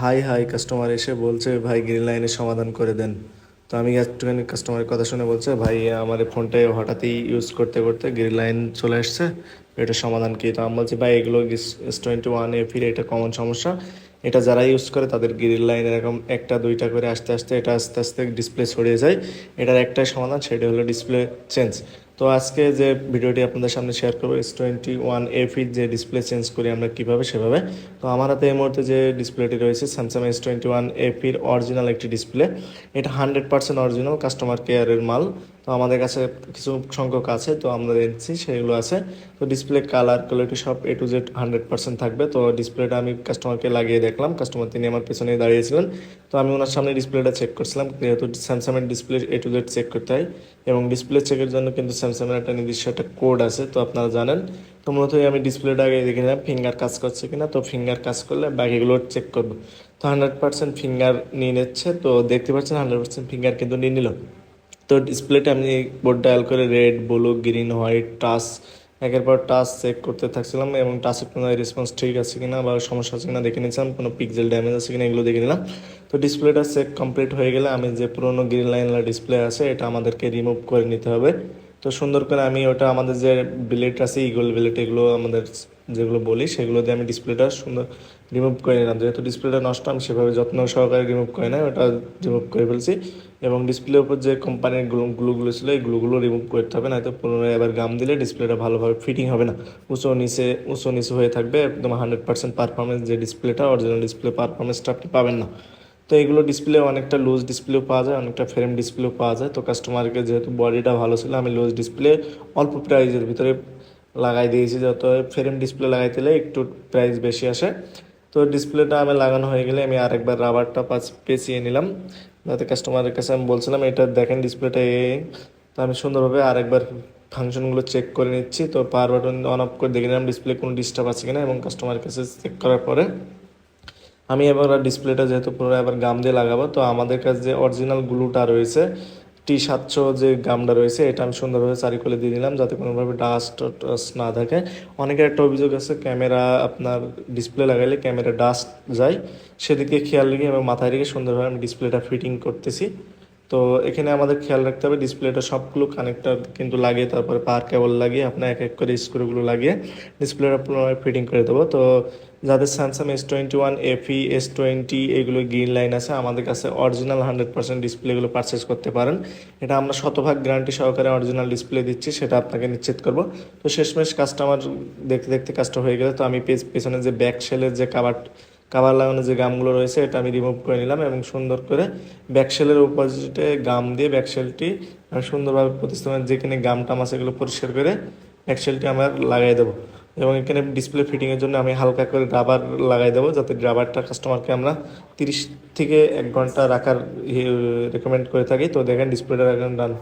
High high customer এসে বলছে, ভাই গ্রিন লাইনের সমাধান করে দেন। তো আমি একটুখানি কাস্টমারের কথা শুনে বলছে, ভাই, আমার এই ফোনটাই হঠাৎই ইউজ করতে করতে গ্রিন লাইন চলে আসছে। এটা সমাধান কি? তো আমি বলছি, ভাই, এগুলো এস টোয়েন্টি ওয়ান এ ফিরে এটা কমন সমস্যা। এটা যারা ইউজ করে, তাদের গ্রিল লাইন এরকম একটা, দুইটা করে আস্তে আস্তে এটা আস্তে আস্তে ডিসপ্লে ছড়িয়ে যায়। এটার একটাই সমাধান, সেটা হলো ডিসপ্লে চেঞ্জ তো আজকে যে ভিডিওটি আপনাদের সামনে শেয়ার করব এস টোয়েন্টি ওয়ান এফির যে ডিসপ্লে চেঞ্জ করি আমরা কীভাবে সেভাবে। তো আমার হাতে এই মুহূর্তে যে ডিসপ্লেটি রয়েছে স্যামসাং এস টোয়েন্টি ওয়ান এফির অরিজিনাল একটি ডিসপ্লে এটা হান্ড্রেড পার্সেন্ট অরিজিনাল কাস্টমার কেয়ারের মাল। তো আমাদের কাছে কিছু সংখ্যক আছে, তো আমরা দেখছি সেগুলো আছে। তো ডিসপ্লে কালার কোয়ালিটি সব A to Z hundred percent থাকবে। তো ডিসপ্লেটা আমি কাস্টমারকে লাগিয়ে দেখলাম। কাস্টমার তিনি আমার পেছনে দাঁড়িয়েছিলেন। তো আমি ওনার সামনে ডিসপ্লেটা চেক করছিলাম। যেহেতু স্যামসাংয়ের display A to Z check করতে হয় এবং ডিসপ্লে চেকের জন্য কিন্তু স্যামসাংয়ের একটা নির্দিষ্ট একটা কোড আছে, তো আপনারা জানেন। তো মূলত আমি ডিসপ্লেটা আগে দেখে নিলাম ফিঙ্গার কাজ করছে কিনা। তো ফিঙ্গার কাজ করলে বাকিগুলো চেক করব। তো হান্ড্রেড পার্সেন্ট ফিঙ্গার নিয়ে নিচ্ছে। তো দেখতে পাচ্ছেন হান্ড্রেড পার্সেন্ট ফিঙ্গার কিন্তু নিয়ে নিল। তো ডিসপ্লেটা আমি বোর্ড ডায়াল করে red blue green white touch একের পর টাচ চেক করতে থাকছিলাম এবং টাসে কোনো রেসপন্স ঠিক আছে কিনা বা সমস্যা আছে কিনা দেখে নিয়েছিলাম, কোনো পিক্সেল ড্যামেজ আছে কিনা এগুলো দেখে নিলাম। তো ডিসপ্লেটা চেক কমপ্লিট হয়ে গেলে আমি যে পুরোনো গ্রিন লাইনলা ডিসপ্লে আছে, এটা আমাদেরকে রিমুভ করে নিতে হবে। তো সুন্দর করে আমি ওটা আমাদের যে বিলেট আছে ইগল বিলেট এগুলো আমাদের যেগুলো বলি, সেগুলো দিয়ে আমি ডিসপ্লেটা সুন্দর রিমুভ করে নিলাম। যেহেতু ডিসপ্লেটা নষ্ট, আমি সেভাবে যত্ন সহকারে রিমুভ করে নাই, ওটা রিমুভ করে ফেলছি। এবং ডিসপ্লের উপর যে কোম্পানির গ্লু, গ্লুগুলো ছিল, এই গ্লুগুলো রিমুভ করতে হবে নয়তো পুনরায় এবার গাম দিলে ডিসপ্লেটা ভালোভাবে ফিটিং হবে না। উঁচু নিচে, উঁচু নিচু হয়ে থাকবে, একদম হান্ড্রেড পার্সেন্ট পারফরমেন্স যে ডিসপ্লেটা অরিজিনাল ডিসপ্লে পারফরমেন্সটা আপনি পাবেন না। তো এগুলো ডিসপ্লে অনেকটা লুজ ডিসপ্লেও পাওয়া যায়, অনেকটা ফ্রেম ডিসপ্লেও পাওয়া যায়। তো কাস্টমারকে যেহেতু বডিটা ভালো ছিল, আমি লুজ ডিসপ্লে অল্প প্রাইজের ভিতরে লাগাই দিয়েছি, যত ফ্রেম ডিসপ্লে লাগাই দিলে একটু প্রাইস বেশি আসে। তো ডিসপ্লেটা আমি লাগানো হয়ে গেলে আমি আরেকবার রাবারটা পাঁচ পেঁচিয়ে নিলাম। যাতে কাস্টমারের কাছে আমি বলছিলাম, এটা দেখেন ডিসপ্লেটা এ তো আমি সুন্দরভাবে আরেকবার ফাংশনগুলো চেক করে নিচ্ছি। তো পাওয়ার বাটন অন অফ করে দেখে নিলাম ডিসপ্লে কোনো ডিস্টার্ব আছে কিনা এবং কাস্টমারের কাছে চেক করার পরে আমি এবার ডিসপ্লেটা যেহেতু পুরো এবার গাম দিয়ে লাগাবো, তো আমাদের কাছে যে অরিজিনাল গ্লুটা রয়েছে টি সাতশো যে গামটা রয়েছে, এটা আমি সুন্দরভাবে চারি করে দিয়ে দিলাম যাতে কোনোভাবে ডাস্ট টাস্ট না থাকে। অনেকের একটা অভিযোগ আছে ক্যামেরা আপনার ডিসপ্লে লাগাইলে ক্যামেরা ডাস্ট যায়। সেদিকে খেয়াল রেখে এবং মাথায় রেখে সুন্দরভাবে আমি ডিসপ্লেটা ফিটিং করতেছি। তো এখানে আমাদের খেয়াল রাখতে হবে, ডিসপ্লেটা সবগুলো কানেক্টর কিন্তু লাগিয়ে তারপরে পাওয়ার কেবল লাগিয়ে আপনার এক এক করে স্ক্রুগুলো লাগিয়ে ডিসপ্লেটা পুনরায় ফিটিং করে দেবো। তো যাদের Samsung S twenty one F E S twenty এগুলো গ্রিন লাইন আছে, আমাদের কাছে অরিজিনাল হান্ড্রেড পার্সেন্ট ডিসপ্লেগুলো পারচেস করতে পারেন। এটা আমরা শতভাগ গ্যারান্টি সহকারে অরিজিনাল ডিসপ্লে দিচ্ছি, সেটা আপনাকে নিশ্চিত করব। তো শেষমেশ কাস্টমার দেখতে দেখতে কাজটা হয়ে গেলে তো আমি পেছনে যে ব্যাক সেলের যে কাবার কাবার লাগানো যে গামগুলো রয়েছে, এটা আমি রিমুভ করে নিলাম এবং সুন্দর করে ব্যাকশেলের অপোজিটে গাম দিয়ে ব্যাকশেলটি সুন্দরভাবে প্রতিস্থাপন যেখানে গাম টাম আছে এগুলো পরিষ্কার করে ব্যাকশেলটি আমার লাগাই দেবো। এবং এখানে ডিসপ্লে ফিটিংয়ের জন্য আমি হালকা করে রাবার লাগাই দেবো, যাতে রাবারটা কাস্টমারকে আমরা তিরিশ থেকে এক ঘণ্টা রাখার রেকমেন্ড করে থাকি। তো দেখেন ডিসপ্লেটা ডান